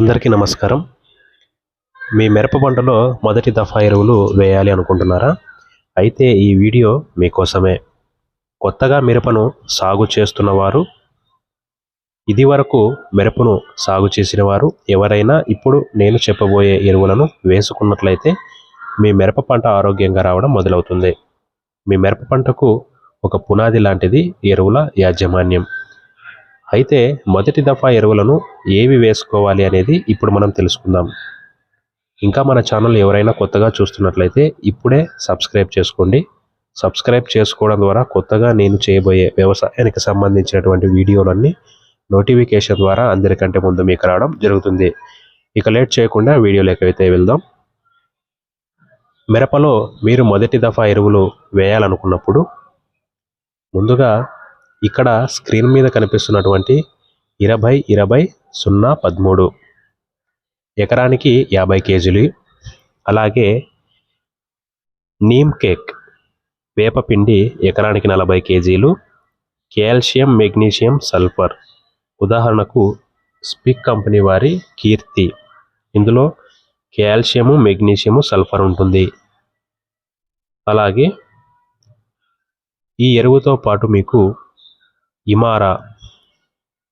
అందరికీ నమస్కారం. మీ మిరప పంటలో మొదటి దఫా ఎరువులు వేయాలి అనుకుంటున్నారా? అయితే ఈ వీడియో మీకోసమే. కొత్తగా మిరపను సాగు చేస్తున్నవారు ఇదివరకు ఇది వరకు మిరపను సాగు చేసిన వారు ఎవరైనా ఇప్పుడు నేను చెప్పబోయే ఎరువులను వేసుకున్నట్లయితే మీ మిరప పంట ఆరోగ్యంగా రావడం మొదలవుతుంది. మీ మిరప పంటకు ఒక పునాది లాంటిది ఎరువుల యాజమాన్యం. అయితే మొదటి దఫా ఎరువులను ఏవి వేసుకోవాలి అనేది ఇప్పుడు మనం తెలుసుకుందాం. ఇంకా మన ఛానల్ ఎవరైనా కొత్తగా చూస్తున్నట్లయితే ఇప్పుడే సబ్స్క్రైబ్ చేసుకోండి. సబ్స్క్రైబ్ చేసుకోవడం ద్వారా కొత్తగా నేను చేయబోయే వ్యవసాయానికి సంబంధించినటువంటి వీడియోలన్నీ నోటిఫికేషన్ ద్వారా అందరికంటే ముందు మీకు రావడం జరుగుతుంది. ఇక లేట్ చేయకుండా వీడియోలోకి అయితే వెళ్దాం. మిరపలో మీరు మొదటి దఫా ఎరువులు వేయాలనుకున్నప్పుడు ముందుగా ఇక్కడ స్క్రీన్ మీద కనిపిస్తున్నటువంటి ఇరవై ఇరవై సున్నా పదమూడు ఎకరానికి యాభై కేజీలు. అలాగే నీమ్ కేక్ వేపపిండి ఎకరానికి నలభై కేజీలు. కాల్షియం మెగ్నీషియం సల్ఫర్ ఉదాహరణకు స్పిక్ కంపెనీ వారి కీర్తి. ఇందులో కాల్షియము మెగ్నీషియము సల్ఫర్ ఉంటుంది. అలాగే ఈ ఎరువుతో పాటు మీకు ఇమారా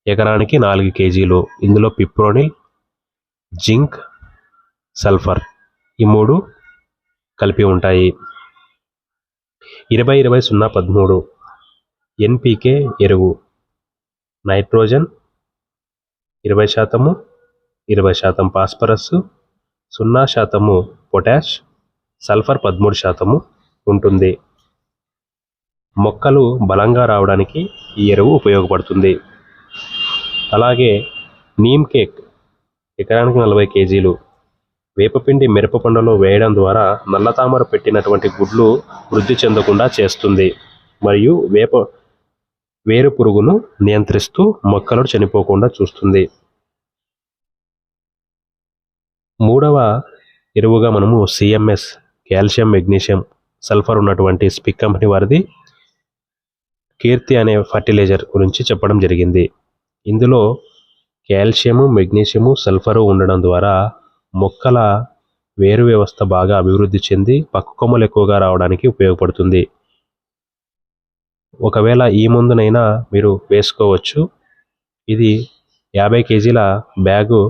ఎకరానికి నాలుగు కేజీలు. ఇందులో పిప్రోనిల్ జింక్ సల్ఫర్ ఈ మూడు కలిపి ఉంటాయి. ఇరవై ఇరవై సున్నా పదమూడు ఎన్పికే ఎరువు. నైట్రోజన్ ఇరవై శాతము ఇరవై శాతం ఫాస్ఫరస్ సున్నా శాతము పొటాష్ సల్ఫర్ పదమూడు శాతము ఉంటుంది. మొక్కలు బలంగా రావడానికి ఈ ఎరువు ఉపయోగపడుతుంది. అలాగే నీమ్ కేక్ ఎకరానికి నలభై కేజీలు. వేపపిండి మిరప పండులో వేయడం ద్వారా నల్లతామర పెట్టినటువంటి గుడ్లు వృద్ధి చెందకుండా చేస్తుంది. మరియు వేప వేరు పురుగును నియంత్రిస్తూ మొక్కలు చనిపోకుండా చూస్తుంది. మూడవ ఎరువుగా మనము సిఎంఎస్ కాల్షియం మెగ్నీషియం సల్ఫర్ ఉన్నటువంటి స్పిక్ కంపెనీ వారిది కీర్తి అనే ఫర్టిలైజర్ గురించి చెప్పడం జరిగింది. ఇందులో కాల్షియము మెగ్నీషియము సల్ఫరు ఉండడం ద్వారా మొక్కల వేరు వ్యవస్థ బాగా అభివృద్ధి చెంది పక్కు కొమ్మలు ఎక్కువగా రావడానికి ఉపయోగపడుతుంది. ఒకవేళ ఈ మందునైనా మీరు వేసుకోవచ్చు. ఇది యాభై కేజీల బ్యాగు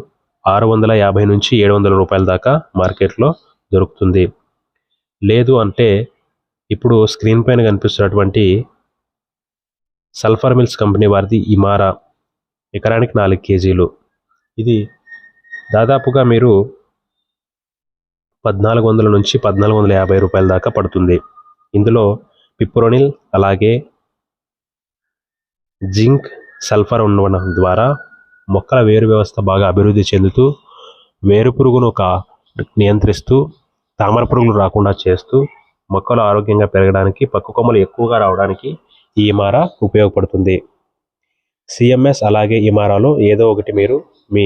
ఆరు వందల యాభై నుంచి ఏడు వందల రూపాయల దాకా మార్కెట్లో దొరుకుతుంది. లేదు అంటే ఇప్పుడు స్క్రీన్ పైన కనిపిస్తున్నటువంటి సల్ఫర్ మిల్స్ కంపెనీ వారిది ఇమారా ఎకరానికి నాలుగు కేజీలు. ఇది దాదాపుగా మీరు పద్నాలుగు వందల నుంచి పద్నాలుగు వందల యాభై రూపాయల దాకా పడుతుంది. ఇందులో పిప్రోనిల్ అలాగే జింక్ సల్ఫర్ ఉండడం ద్వారా మొక్కల వేరు వ్యవస్థ బాగా అభివృద్ధి చెందుతూ వేరు పురుగును ఒక నియంత్రిస్తూ తామర పురుగులు రాకుండా చేస్తూ మొక్కలు ఆరోగ్యంగా పెరగడానికి పక్కు కొమ్మలు ఎక్కువగా రావడానికి ఈ ఇమారా ఉపయోగపడుతుంది. సిఎంఎస్ అలాగే ఇమారాలో ఏదో ఒకటి మీరు మీ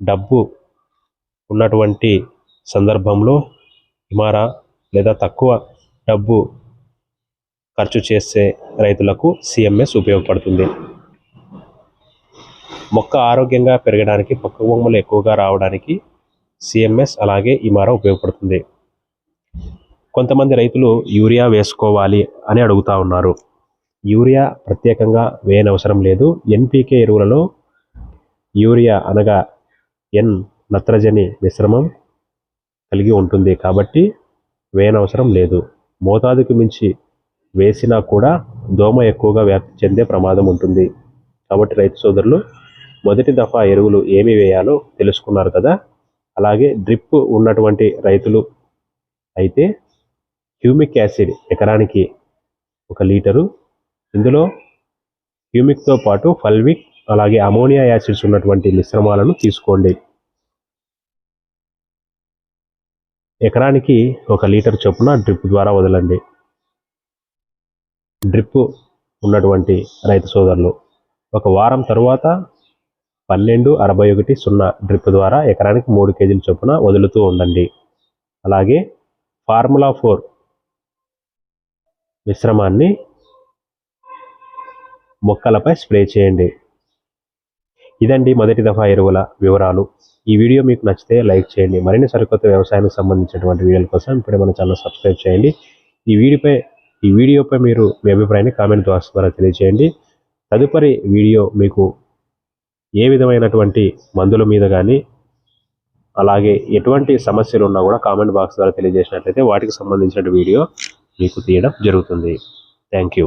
డబ్బు ఉన్నటువంటి సందర్భంలో ఇమారా లేదా తక్కువ డబ్బు ఖర్చు చేసే రైతులకు సిఎంఎస్ ఉపయోగపడుతుంది. మొక్క ఆరోగ్యంగా పెరగడానికి పక్క బొమ్మలు ఎక్కువగా రావడానికి సిఎంఎస్ అలాగే ఇమారా ఉపయోగపడుతుంది. కొంతమంది రైతులు యూరియా వేసుకోవాలి అని అడుగుతా ఉన్నారు. యూరియా ప్రత్యేకంగా వేయనవసరం లేదు. ఎన్పికే ఎరువులలో యూరియా అనగా ఎన్ నత్రజని మిశ్రమం కలిగి ఉంటుంది కాబట్టి వేయనవసరం లేదు. మోతాదుకు మించి వేసినా కూడా దోమ ఎక్కువగా వ్యాప్తి చెందే ప్రమాదం ఉంటుంది. కాబట్టి రైతు సోదరులు మొదటి దఫా ఎరువులు ఏమి వేయాలో తెలుసుకున్నారు కదా? అలాగే డ్రిప్ ఉన్నటువంటి రైతులు అయితే హ్యూమిక్ యాసిడ్ ఎకరానికి ఒక లీటరు. ఇందులో హ్యూమిక్తో పాటు ఫల్విక్ అలాగే అమోనియా యాసిడ్స్ ఉన్నటువంటి మిశ్రమాలను తీసుకోండి. ఎకరానికి ఒక లీటర్ చొప్పున డ్రిప్ ద్వారా వదలండి. డ్రిప్ ఉన్నటువంటి రైతు సోదరులు ఒక వారం తరువాత పన్నెండు అరవై ఒకటి సున్నా డ్రిప్ ద్వారా ఎకరానికి మూడు కేజీల చొప్పున వదులుతూ ఉండండి. అలాగే ఫార్ములా ఫోర్ మిశ్రమాన్ని మొక్కలపై స్ప్రే చేయండి. ఇదండి మొదటి దఫా ఎరువుల వివరాలు. ఈ వీడియో మీకు నచ్చితే లైక్ చేయండి. మరిన్ని సరికొత్త వ్యవసాయానికి సంబంధించినటువంటి వీడియోల కోసం ఇప్పుడే మన ఛానల్ సబ్స్క్రైబ్ చేయండి. ఈ వీడియోపై ఈ వీడియోపై మీరు మీ అభిప్రాయాన్ని కామెంట్ బాక్స్ ద్వారా తెలియజేయండి. తదుపరి వీడియో మీకు ఏ విధమైనటువంటి మందుల మీద కానీ అలాగే ఎటువంటి సమస్యలు ఉన్నా కూడా కామెంట్ బాక్స్ ద్వారా తెలియజేసినట్లయితే వాటికి సంబంధించిన వీడియో మీకు తీయడం జరుగుతుంది. Thank you